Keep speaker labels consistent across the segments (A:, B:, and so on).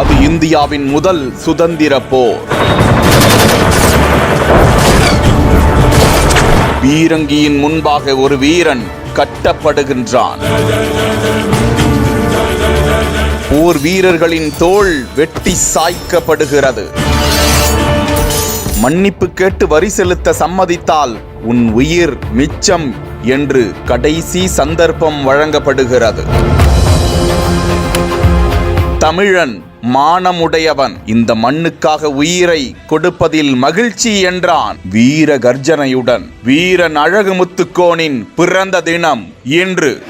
A: அது இந்தியாவின் முதல் சுதந்திர போர். பீரங்கியின் முன்பாக ஒரு வீரன் கட்டப்படுகின்றான். போர் வீரர்களின் தோள் வெட்டி சாய்க்கப்படுகிறது. மன்னிப்பு கேட்டு வரி செலுத்த சம்மதித்தால் உன் உயிர் மிச்சம் என்று கடைசி சந்தர்ப்பம் வழங்கப்படுகிறது. தமிழன் மானமுடையவன். இந்த மண்ணுக்காக உயிரை கொடுப்பதில் மகிழ்ச்சி என்றான். வீர கர்ஜனையுடன் வீரன் அழகுமுத்துக்கோனின் பிறந்த தினம் இன்று.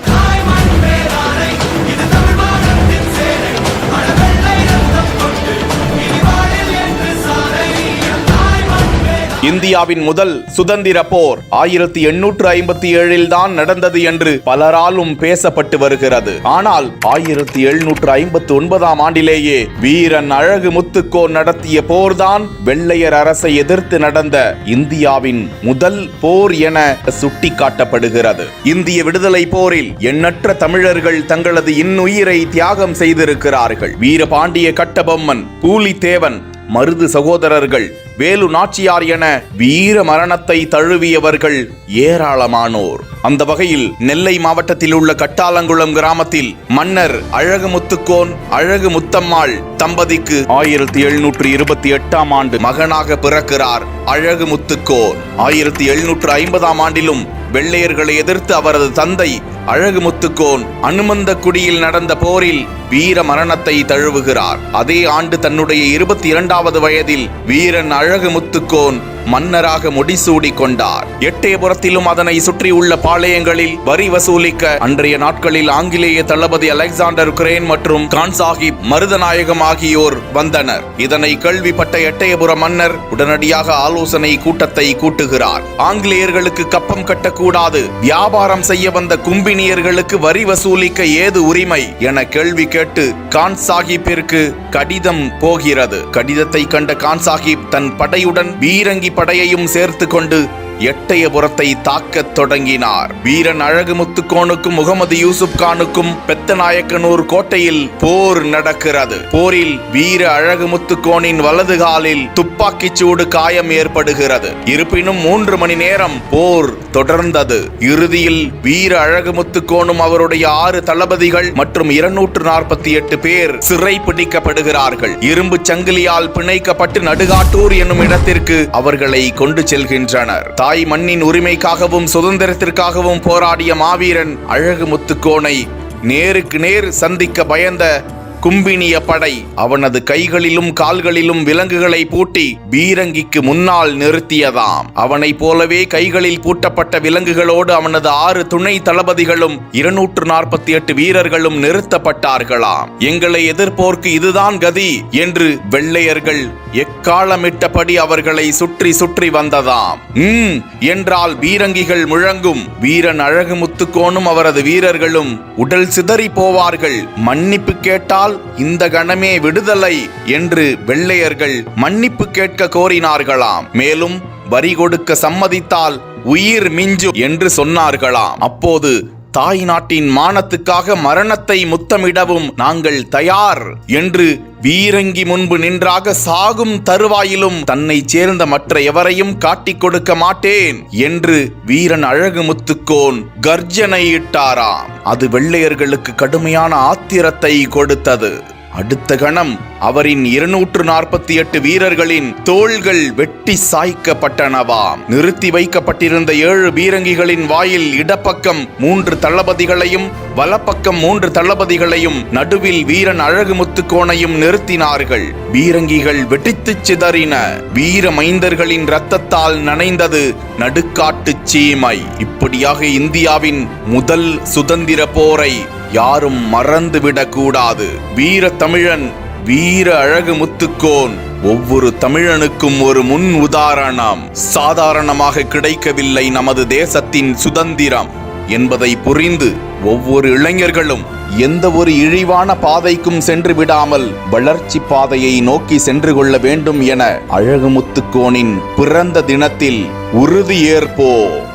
A: இந்தியாவின் முதல் சுதந்திர போர் ஆயிரத்தி எண்ணூற்று ஐம்பத்தி ஏழில் தான் நடந்தது என்று பலராலும் பேசப்பட்டு வருகிறது. ஆனால் ஆயிரத்தி எழுநூற்று ஐம்பத்தி ஒன்பதாம் ஆண்டிலேயே வீரன் அழகு முத்துக்கோ நடத்திய போர்தான் வெள்ளையர் அரசை எதிர்த்து நடந்த இந்தியாவின் முதல் போர் என சுட்டிக்காட்டப்படுகிறது. இந்திய விடுதலை போரில் எண்ணற்ற தமிழர்கள் தங்களது இன்னுயிரை தியாகம் செய்திருக்கிறார்கள். வீரபாண்டிய கட்டபொம்மன் பூலித்தேவன் மருது சகோதரர்கள் வேலு நாச்சியார் என வீர மரணத்தை தழுவியவர்கள் ஏராளமானோர். அந்த வகையில் நெல்லை மாவட்டத்தில் உள்ள கட்டாலங்குளம் கிராமத்தில் மன்னர் அழகு முத்துக்கோன் அழகு முத்தம்மாள் தம்பதிக்கு ஆயிரத்தி எழுநூற்று இருபத்தி எட்டாம் ஆண்டு மகனாக பிறக்கிறார் அழகு முத்துக்கோன் ஆயிரத்தி எழுநூற்று ஐம்பதாம் ஆண்டிலும் வெள்ளையர்களை எதிர்த்து அவரது தந்தை அழகு முத்துக்கோன் அனுமந்த குடியில் நடந்த போரில் வீர மரணத்தை தழுவுகிறார். அதே ஆண்டு தன்னுடைய இருபத்தி இரண்டாவது வயதில் வீரன் அழகு முத்துக்கோன் மன்னராக முடிசூடி கொண்டார் எட்டயபுரத்திலும் அதனை சுற்றியுள்ள பாளையங்களில் வரி வசூலிக்க அன்றைய நாட்களில் ஆங்கிலேய தளபதி அலெக்சாண்டர் கிரேன் மற்றும் கான் சாஹிப் மருதநாயகம் ஆகியோர் வந்தனர். இதனை கேள்விப்பட்ட எட்டயபுர மன்னர் உடனடியாக ஆலோசனை கூட்டத்தை கூட்டுகிறார். ஆங்கிலேயர்களுக்கு கப்பம் கட்டக்கூடாது. வியாபாரம் செய்ய வந்த கும்பினியர்களுக்கு வரி வசூலிக்க ஏது உரிமை என கேள்வி கேட்டு கான் சாஹிப்பிற்கு கடிதம் போகிறது. கடிதத்தை கண்ட கான் சாஹிப் தன் படையுடன் பீரங்கி படையையும் சேர்த்து கொண்டு எட்டயபுரத்தை தாக்கத் தொடங்கினார். வீரன் அழகு முத்துக்கோனுக்கும் முகமது யூசுப் கானுக்கும் பெத்தநாயக்கனூர் கோட்டையில் போர் நடக்கிறது. போரில் வீர அழகு முத்துக்கோனின் வலது காலில் துப்பாக்கிச் சூடு காயம் ஏற்படுகிறது. இருப்பினும் மூன்று மணி நேரம் போர் தொடர்ந்தது. இறுதியில் வீர அழகுமுத்து கோணும் அவருடைய ஆறு தளபதிகள் மற்றும் இருநூற்று நாற்பத்தி எட்டு பேர் சிறை பிடிக்கப்படுகிறார்கள் இரும்பு சங்கிலியால் பிணைக்கப்பட்டு நடுகாட்டூர் என்னும் இடத்திற்கு அவர்களை கொண்டு செல்கின்றனர். தாய் மண்ணின் உரிமைக்காகவும் சுதந்திரத்திற்காகவும் போராடிய மாவீரன் அழகுமுத்துக்கோனை நேருக்கு நேர் சந்திக்க பயந்த கும்பினிய படை அவனது கைகளிலும் கால்களிலும் விலங்குகளை பூட்டி பீரங்கிக்கு முன்னால் நிறுத்தியதாம். அவனைப் போலவே கைகளில் பூட்டப்பட்ட விலங்குகளோடு அவனது ஆறு துணை தளபதிகளும் இருநூற்று நாற்பத்தி எட்டு வீரர்களும் நிறுத்தப்பட்டார்களாம். எங்களை எதிர்ப்போர்க்கு இதுதான் கதி என்று வெள்ளையர்கள் எக்காலமிட்டபடி அவர்களை சுற்றி சுற்றி வந்ததாம். ம் என்றால் பீரங்கிகள் முழங்கும். வீரன் அழகு முத்துக்கோனும் அவரது வீரர்களும் உடல் சிதறி போவார்கள். மன்னிப்பு கேட்டால் இந்த கணமே விடுதலை என்று வெள்ளையர்கள் மன்னிப்பு கேட்க கோரினார்களாம். மேலும் வரி கொடுக்க சம்மதித்தால் உயிர் மிஞ்சு என்று சொன்னார்களாம். அப்போது தாய் நாட்டின் மானத்துக்காக மரணத்தை முத்தமிடவும் நாங்கள் தயார் என்று வீரங்கி முன்பு நின்றாக சாகும் தருவாயிலும் தன்னை சேர்ந்த மற்ற எவரையும் காட்டிக் கொடுக்க மாட்டேன் என்று வீரன் அழகு முத்துக்கோன் கர்ஜனையிட்டாராம் அது வெள்ளையர்களுக்கு கடுமையான ஆத்திரத்தை கொடுத்தது. அடுத்த கணம் அவரின் இருநூற்று நாற்பத்தி எட்டு வீரர்களின் தோள்கள் வெட்டி சாய்க்கப்பட்டனவாம் நிறுத்தி வைக்கப்பட்டிருந்த ஏழு பீரங்கிகளின் வாயில் இடப்பக்கம் மூன்று தளபதிகளையும் வலப்பக்கம் மூன்று தளபதிகளையும் நடுவில் வீரன் அழகு முத்துக்கோணையும் நிறுத்தினார்கள். பீரங்கிகள் வெடித்துச் சிதறின. வீர மைந்தர்களின் இரத்தத்தால் நனைந்தது நடுக்காட்டுச் சீமை. இப்படியாக இந்தியாவின் முதல் சுதந்திர போரை யாரும் மறந்துவிடக் கூடாது வீர தமிழன் வீர அழகு முத்துக்கோன். ஒவ்வொரு தமிழனுக்கும் ஒரு முன் உதாரணம். சாதாரணமாக கிடைக்கவில்லை நமது தேசத்தின் சுதந்திரம் என்பதை புரிந்து ஒவ்வொரு இளைஞர்களும் எந்த ஒரு இழிவான பாதைக்கும் சென்று விடாமல் வளர்ச்சி பாதையை நோக்கி சென்று கொள்ள வேண்டும் என அழகுமுத்துக்கோனின் பிறந்த தினத்தில் உறுதியேற்போம்